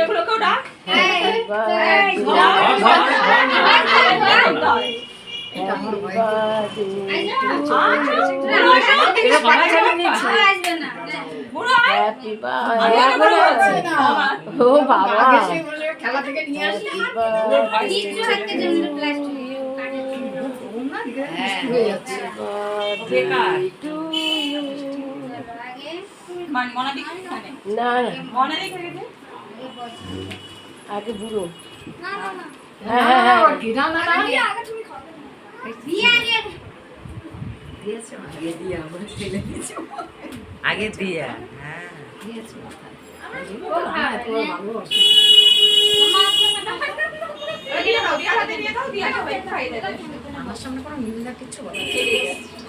সেগুলোকেও ডাক। ও বাবা খেলা থেকে নিয়ে আসি বেকার। মান- খানে। না না মনাদি খেয়ে দে। আগে বুড়ো। হ্যাঁ হ্যাঁ হ্যাঁ আগে দিয়া হ্যাঁ। দিয়ে দেবে। আমার সামনে কোনো মিলনা কিচ্ছু বলে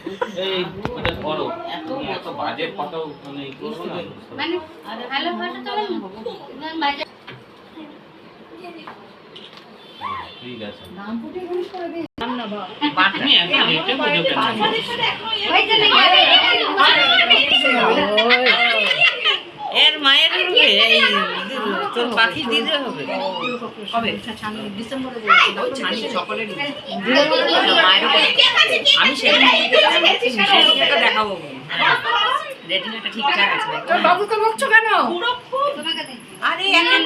না। করো। মানে ই করো না ঠিক বাটনি একদম রেটে বুঝো কেন? বাচ্চাদের সাথে ইয়ে এর মায়ের রূপে এই তোর পাখি দিতে হবে। কবে? ডিসেম্বরে বলেছিল, ছানি সকলেরই। মায়ের উপরে। আমি সেদিন সেদিনটা দেখাবো রেটিনাটা ঠিকঠাক আছে বাবুকে বকছো কেন আরে একটা